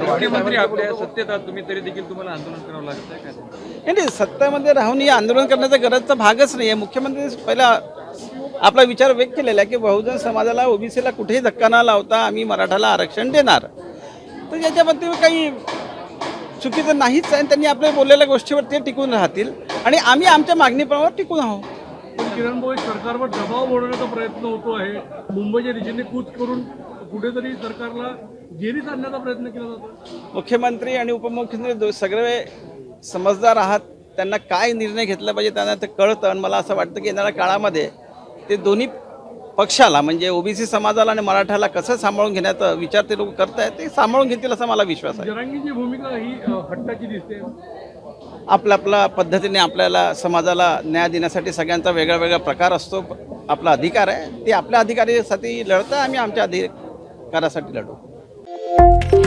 मुख्यमंत्री आपल्या सत्तेत आहात तुम्ही तरी देखील तुम्हाला आंदोलन करावं नाही सत्तेमध्ये राहून हे आंदोलन करण्याचा गरजचा भागच नाही आहे मुख्यमंत्री पहिला आपला विचार व्यक्त केलेला आहे की बहुजन समाजाला ओबीसीला कुठेही धक्का न लावता आम्ही मराठाला आरक्षण देणार. तर याच्यामध्ये काही चुकीचं नाहीच आहे. आणि त्यांनी आपल्या बोललेल्या गोष्टीवर ते टिकून राहतील. आणि आम्ही आमच्या मागणीप्रमाणे टिकून आहोत. पण किरण भाऊ सरकारवर दबाव बनवण्याचा प्रयत्न होतो आहे. मुंबईच्या दिशेने कूच करून कुठेतरी सरकारला जेरीच आणण्याचा प्रयत्न केला जातो. मुख्यमंत्री आणि उपमुख्यमंत्री सगळे समजदार आहात. त्यांना काय निर्णय घेतला पाहिजे त्यांना ते कळतं आणि मला असं वाटतं की येणाऱ्या काळामध्ये ते दोन्ही पक्षाला म्हणजे ओबीसी समाजाला आणि मराठाला कसं सांभाळून घेण्याचा विचार ते लोक करत आहेत ते सांभाळून घेतील असा मला विश्वास आहे. जरांगीची भूमिका ही हट्टाची दिसते. आपल्या आपल्या पद्धतीने आपल्याला समाजाला न्याय देण्यासाठी सगळ्यांचा वेगळा वेगळा प्रकार असतो. आपला अधिकार आहे. ते आपल्या अधिकारासाठी लढतं आम्ही आमच्या अधिकारासाठी लढू